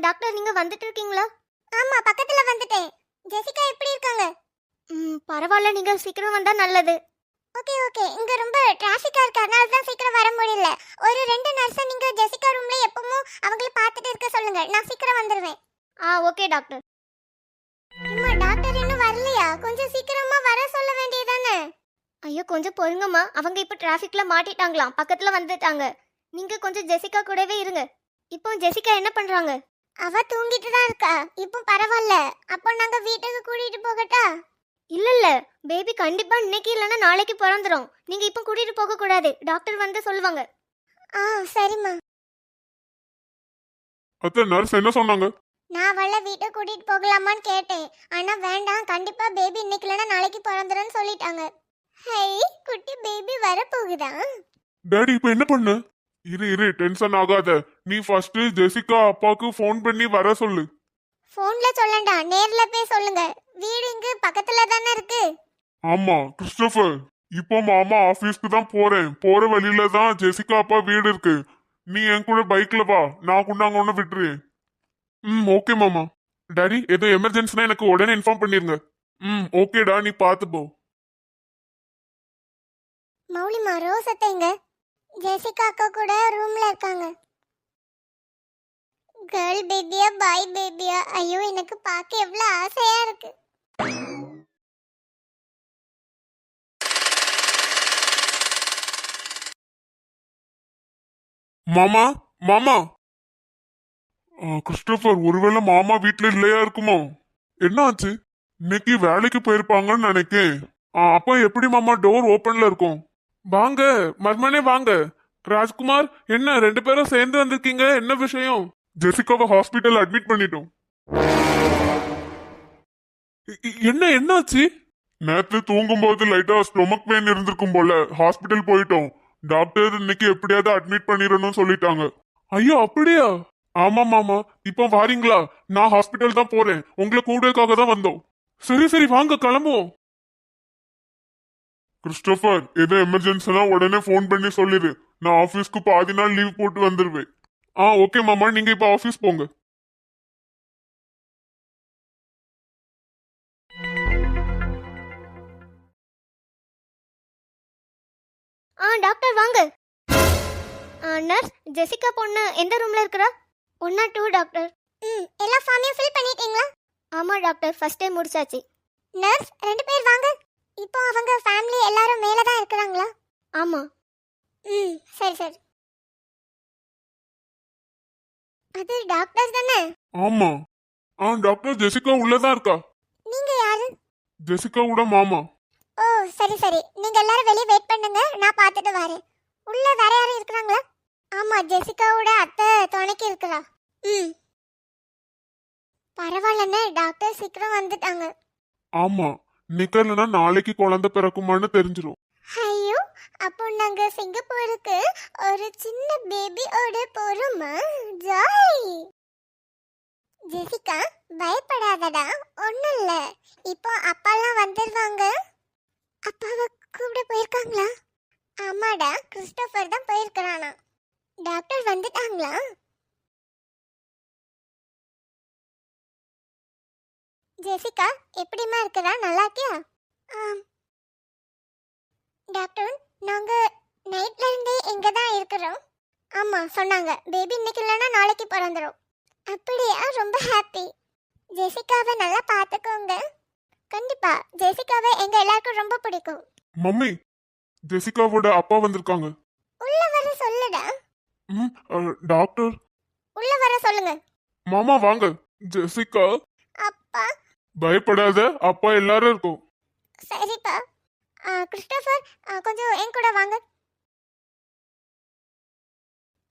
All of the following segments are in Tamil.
டாக்டர் நீங்க வந்துட்டு இருக்கீங்களா ஆமா பக்கத்துல வந்துட்டேன். ஜெசிகா எப்படி இருக்காங்க? ம் பரவாயில்ல நீங்க சீக்கிரம் வந்தா நல்லது. Okay okay. இங்க ரொம்ப டிராஃபிக்கா இருக்கு. அதனால தான் சீக்கிரம் வர முடியல. ஒரு ரெண்டு நர்ஸை நீங்க ஜெசிகா ரூம்ல எப்பவும் அவங்கள பார்த்துட்டு இருக்க சொல்லுங்க. நான் சீக்கிரம் வந்துருவேன். ஆ ஓகே டாக்டர். அம்மா டாக்டர் இன்னும் வரலையா? கொஞ்சம் சீக்கிரமா வர சொல்ல வேண்டியதானே? ஐயோ கொஞ்சம் பொறுங்கம்மா. அவங்க இப்போ டிராஃபிக்ல மாட்டிட்டாங்களாம். பக்கத்துல வந்துட்டாங்க. நீங்க கொஞ்சம் ஜெசிகா கூடவே இருங்க. இப்போ ஜெசிகா என்ன பண்றாங்க? அவ தூங்கிட்டு தான் இருக்கா. இப்போ பரவாயில்ல அப்போ நாங்க வீட்டுக்கு கூட்டிட்டு போகட்டா? இல்ல இல்ல பேபி கண்டிப்பா இன்னைக்கு இல்லைன்னா நாளைக்கு பிறந்துரும். நீங்க இப்போ கூட்டிட்டு போக கூடாது டாக்டர் வந்து சொல்லுவாங்க. ஆ சரிம்மா. அத்தை நர்ஸ் என்ன சொன்னாங்க? நான் அவளை வீட்டை கூட்டிட்டு போகலாமான்னு கேட்டேன். ஆனா வேண்டாம். கண்டிப்பா பேபி இன்னைக்கு இல்லைன்னா நாளைக்கு பிறந்துருன்னு சொல்லிட்டாங்க. ஹை குட்டி பேபி வர போகுதா டாடி இப்ப என்ன பண்ண? இரு இரு டென்ஷன் ஆகாத. நீ ஃபர்ஸ்ட் ஜெசிகா அப்பாவுக்கு ஃபோன் பண்ணி வர சொல்லு. போன்ல சொல்லண்டா நேர்ல போய் சொல்லுங்க. வீடு இங்க பக்கத்துல தானே இருக்கு? ஆமா கிறிஸ்டோபர். இப்போ மாமா ஆபீஸ்க்கு தான் போறேன். போற வழியில தான் ஜெசிகா அப்பா வீடு இருக்கு. நீ என் கூட பைக்ல வா. நான் கொண்டாங்க ஒன்று விட்டுறேன். ம் ஓகே மாமா. டாடி ஏதோ எமர்ஜென்சினா எனக்கு உடனே இன்ஃபார்ம் பண்ணிருங்க. ம் ஓகேடா நீ பார்த்து போ மௌலிமா ரோஸ் அத்தைங்க ஜெசிகா அக்கா கூட ரூம்ல இருக்காங்க. கேர்ள் பேபியா பாய் பேபியா ஐயோ எனக்கு பார்க்க எவ்வளவு ஆசையா இருக்கு. மாமா மாமா. கிறிஸ்டோபர் ஒருவேளை மாமா வீட்ல இல்லையா இருக்குமோ? என்ன ஆச்சு? இன்னைக்கு வேலைக்கு போயிருப்பாங்கன்னு நினைக்கேன். அப்ப எப்படி மாமா டோர் ஓபன்ல இருக்கும்? வாங்க மர்மனே வாங்க. ராஜ்குமார் என்ன ரெண்டு பேரும் சேர்ந்து வந்திருக்கீங்க என்ன விஷயம்? ஜெசிகாவை ஹாஸ்பிட்டல் அட்மிட் பண்ணிட்டோம். என்ன என்னாச்சு? நேத்து தூங்கும்போது லைட்டா ஸ்டொமக் பெயின் இருந்திருக்கும் போல. ஹாஸ்பிட்டல் போயிட்டோம். டாக்டர் இன்னைக்கு எப்படியாவது அட்மிட் பண்ணிடணும்னு சொல்லிட்டாங்க. ஐயோ அப்படியா? ஆமா மாமா இப்போ வாரீங்களா? நான் ஹாஸ்பிட்டல் தான் போறேன். உங்களை கூடக்காக தான் வந்தோம். சரி சரி வாங்க கிளம்புவோம். கிறிஸ்டோபர் ஏதோ எமர்ஜென்சினா உடனே ஃபோன் பண்ணி சொல்லிடு நான் ஆபீஸ்க்கு பாதி நாள் லீவ் போட்டு வந்துருவேன். ஆ ஓகே மாமா நீங்க இப்போ ஆபீஸ் போங்க. ஆ டாக்டர் வாங்க. ஆ, நர்ஸ் ஜெசிகா பொண்ணு எந்த ரூம்ல இருக்கிறா? ஒன்னா டூ டாக்டர் ம் எல்லா ஃபார்மையும் ஃபில் பண்ணிட்டீங்களா? ஆமா டாக்டர் ஃபர்ஸ்ட் டைம் முடிச்சாச்சு. நர்ஸ் ரெண்டு பேர் வாங்க. இப்போ அவங்க ஃபேமிலி எல்லாரும் மேல தான் இருக்கிறாங்களா? ஆமா. ம் சரி சரி. அது டாக்டர் தானே? ஆமா. ஆ டாக்டர் ஜெசிகா உள்ளதான் இருக்கா? நீங்க யாரு? ஜெசிகாவோட மாமா. ஓ சரி சரி. நீங்க எல்லாரும் வெளியே வெயிட் பண்ணுங்க. நான் பார்த்துட்டு வரேன். உள்ள வேற யாரும் இருக்கிறாங்களா? ஆமா ஜெசிகாவோட அத்தை துணைக்கு இருக்கிறா. ம். பரவாயில்லண்ணே டாக்டர் சீக்கிரம் வந்துட்டாங்க. ஆமா. நிக்கலனா நாளைக்கு குழந்தை பிறக்குமான்னு தெரிஞ்சிடும் ஐயோ அப்போ நாங்க சிங்கப்பூருக்கு ஒரு சின்ன பேபியோட போறோமா? ஜாய்! ஜெசிகா பயப்படாதடா ஒண்ணும் இல்ல இப்போ அப்பாலாம் வந்துடுவாங்க அப்பாவை கூப்பிட போயிருக்காங்களா? ஆமாடா கிறிஸ்டோபர் தான் போயிருக்கிறானா. டாக்டர் வந்துட்டாங்களா? ஜெசிகா எப்படிம்மா இருக்கிறா? நல்லா இருக்கியா டாக்டர் நாங்க நைட்ல இருந்தே இங்க தான் இருக்கிறோம். ஆமா சொன்னாங்க. பேபி இன்னைக்கு இல்லைன்னா நாளைக்கு பிறந்துரும். அப்படியா? ரொம்ப ஹாப்பி. ஜெசிகாவை நல்லா பார்த்துக்கோங்க. கண்டிப்பா ஜெசிகாவை எங்க எல்லாருக்கும் ரொம்ப பிடிக்கும். மம்மி ஜெசிகாவோட அப்பா வந்திருக்காங்க. உள்ள வர சொல்லுடா. ம், டாக்டர். உள்ள வர சொல்லுங்க. மாமா வாங்க. ஜெசிகா. அப்பா பயப்படாத அப்பா எல்லாரும் இருக்கும். சரிப்பா ஆ, கிறிஸ்டோபர் ஆ, கொஞ்சம் என் கூட வாங்க.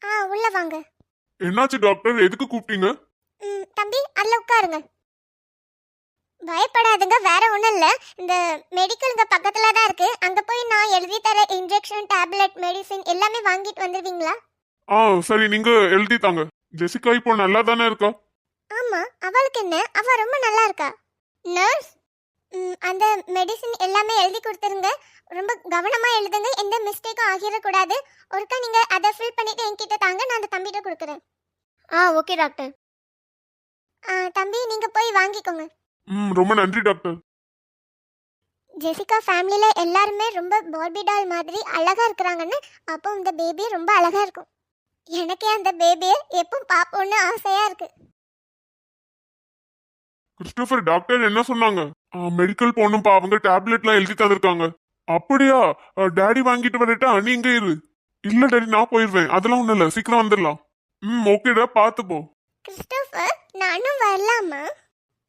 ஆ உள்ள வாங்க. என்னாச்சு டாக்டர்? எதுக்கு கூப்பிட்டீங்க? ம், தம்பி அதில் உட்காருங்க. பயப்படாதுங்க வேற ஒன்றும் இல்லை. இந்த மெடிக்கல் இங்கே பக்கத்தில் தான் இருக்கு. அங்கே போய் நான் எழுதி தர இன்ஜெக்ஷன் டேப்லெட் மெடிசின் எல்லாமே வாங்கிட்டு வந்துடுவீங்களா ஆ சரி நீங்க எழுதி தாங்க. ஜெசிகா இப்போ நல்லா தானே இருக்கா? ஆமாம் அவளுக்கு என்ன? அவள் ரொம்ப நல்லா இருக்கா? நர்ஸ் அந்த மெடிசின் எல்லாமே எழுதி கொடுத்துருங்க. ரொம்ப கவனமாக எழுதுங்க. எந்த மிஸ்டேக்கும் ஆகிடக்கூடாது. ஒருக்கா நீங்கள் அதை ஃபில் பண்ணிட்டு என்கிட்ட தாங்க நான் அந்த தம்பிகிட்ட கொடுக்குறேன். ஆ ஓகே டாக்டர் ஆ, தம்பி நீங்க போய் வாங்கிக்கோங்க. ம் ரொம்ப நன்றி டாக்டர் ஜெசிகா ஃபேமிலியில எல்லாருமே ரொம்ப பார்பி டால் மாதிரி அழகா இருக்கிறாங்கன்னு அப்போ இந்த பேபி ரொம்ப அழகா இருக்கும். எனக்கே அந்த பேபியை எப்போ பார்ப்போம்னு ஆசையா இருக்கு. கிறிஸ்டோபர் டாக்டர் என்ன சொன்னாங்க? மெடிக்கல் போகணும்ப்பா. அவங்க டேப்லெட்லாம் எழுதி தந்திருக்காங்க. அப்படியா? டாடி வாங்கிட்டு வரட்டா? நீ இங்க இரு. இல்ல டாடி நான் போயிடுவேன். அதெல்லாம் ஒண்ணும் இல்ல. சீக்கிரம் வந்துடலாம். ம் ஓகேடா பார்த்து போ. கிறிஸ்டோபர் நானும் வரலாமா?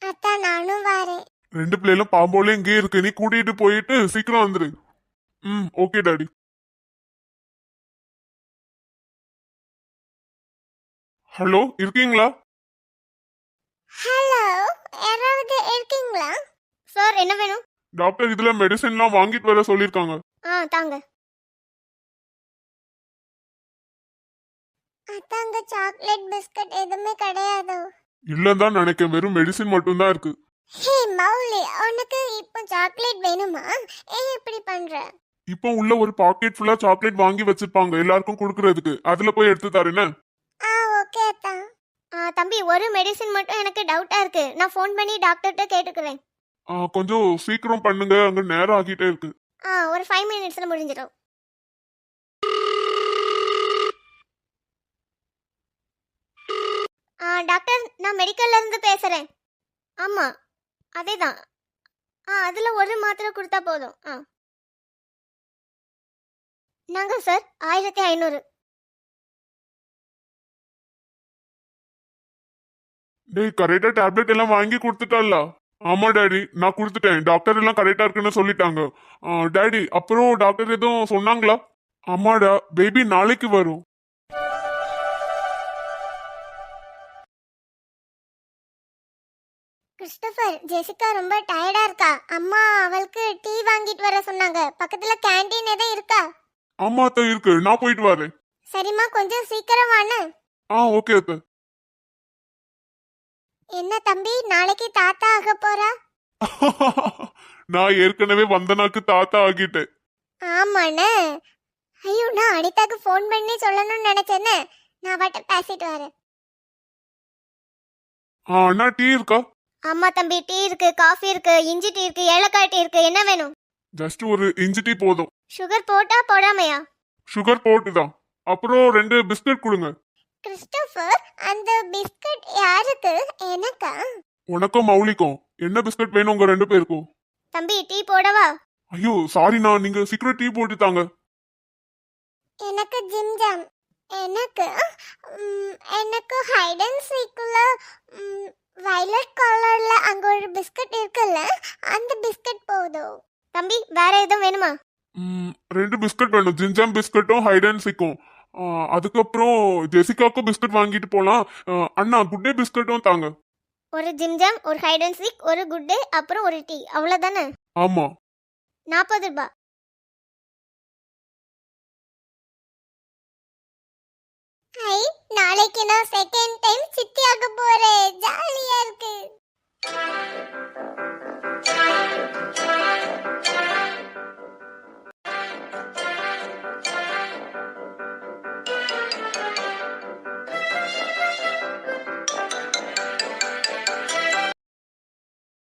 அத்தா நானும் வரேன். ரெண்டு பிள்ளைகளும் பாம்போல இங்கே இருக்கு. நீ கூட்டிட்டு போயிட்டு சீக்கிரம் வந்துரு. ம் ஓகே டாடி ஹலோ இருக்கீங்களா? ஹலோ யாராவது இருக்கீங்களா? சார் என்ன வேணும்? டாக்டர் இதுல மெடிசன்லாம் வாங்கிட்டு வர சொல்லியிருக்காங்க ஆ தாங்க. அத்தா அங்க சாக்லேட் பிஸ்கட் எதுவுமே கிடையாதோ? இல்லன்னு தான் நினைக்கிறேன் வெறும் மெடிசின் மட்டும்தான் இருக்கு. ஹே மௌலி உனக்கு இப்போ சாக்லேட் வேணுமா? ஏன் இப்படி பண்ற? இப்போ உள்ள ஒரு பாக்கெட் ஃபுல்லா சாக்லேட் வாங்கி வச்சிருப்பாங்க. எல்லாருக்கும் கொடுக்கறதுக்கு. அதுல போய் எடுத்து தரேன்னு ஆ ஓகே ஆ தம்பி ஒரு மெடிசின் மட்டும் எனக்கு டவுட்டா இருக்கு. நான் ஃபோன் பண்ணி டாக்டர்கிட்ட கேட்டுக்கிறேன். ஆ, கொஞ்சம் சீக்கிரம் பண்ணுங்க. அங்க நேரம் ஆகிட்டே இருக்கு. ஆ ஒரு ஃபைவ் மினிட்ஸ்ல முடிஞ்சிடும். ஆ டாக்டர் நான் மெடிக்கல்ல இருந்து பேசுறேன். ஆமா அதே தான் ஆ அதுல ஒரு மாத்திரை கொடுத்தா போதும். ஆ. நாங்க சார் ஆயிரத்தி ஐநூறு. டேய் கரெக்டா டேப்லெட் எல்லாம் வாங்கி கொடுத்துட்டல்ல ஆமா டாடி. நான் கொடுத்துட்டேன். டாக்டர் எல்லாம் கரெக்டா இருக்குன்னு சொல்லிட்டாங்க. ஆ, டாடி அப்புறம் டாக்டர் எதுவும் சொன்னாங்களா? ஆமாடா பேபி நாளைக்கு வரும். கிறிஸ்டோபர் ஜெசிகா ரொம்ப டயர்டா இருக்கா? அம்மா அவளுக்கு டீ வாங்கிட்டு வர சொன்னாங்க. பக்கத்துல கேண்டீன் எதுவும் இருக்கா? ஆமா அத்தை இருக்கு. நான் போயிட்டு வரேன். சரிம்மா கொஞ்சம் சீக்கிரம் வான்னு ஆ ஓகே அத்தை. என்ன தம்பி நாளைக்கு தாத்தா ஆக போறா? நான் ஏற்கனவே வந்தனாக்கு தாத்தா ஆகிட்டேன். ஆமாண்ணே. ஐயோ நான் அனிதாக்கு ஃபோன் பண்ணி சொல்லணும்னு நினைச்சேன்னு நான் அவட்ட பேசிட்டு வரேன். ஆ அண்ணா டீ இருக்கா? ஆமா தம்பி டீ இருக்கு காஃபி இருக்கு இஞ்சி டீ இருக்கு ஏலக்காய் டீ இருக்கு. என்ன வேணும்? ஜஸ்ட் ஒரு இஞ்சி டீ போதும். சுகர் போட்டா போடாமையா? சுகர் போட்டுதான். அப்புறம் ரெண்டு பிஸ்கட் கொடுங்க. கிறிஸ்டோபர் அந்த பிஸ்கட் யாருக்கு? எனக்கா? உனக்கும் மௌலிக்கும். என்ன பிஸ்கட் வேணும் உங்க ரெண்டு பேருக்கும்? தம்பி டீ போடவா? ஐயோ சாரிண்ணா நீங்க சீக்கிரம் டீ போட்டு தாங்க. எனக்கு ஜிம் ஜாம். எனக்கு ம், எனக்கு ஹைட் அண்ட் சீக்குள்ள வயலட் கலர்ல அங்க ஒரு பிஸ்கட் இருக்குல்ல அந்த பிஸ்கட் போதும். தம்பி வேற எதுவும் வேணுமா? ம், ரெண்டு பிஸ்கட் வேணும். ஜிஞ்சாம் பிஸ்கட்டும் ஹைட் அண்ட் சிக்கும் அதுக்கப்புறம் ஜெசிகாக்கும் பிஸ்கட் வாங்கிட்டு போலாம். அண்ணா குட் டே பிஸ்கட்டும் தாங்க. ஒரு ஜிம் ஜாம் ஒரு ஹைட் அண்ட் சீக் ஒரு குட் டே அப்புறம் ஒரு டீ அவ்வளவுதானே? ஆமா. நாற்பது ரூபாய் ஐ நாளைக்கு நான் செகண்ட் டைம் சித்தி ஆக போறேன். ஜாலியா இருக்கு.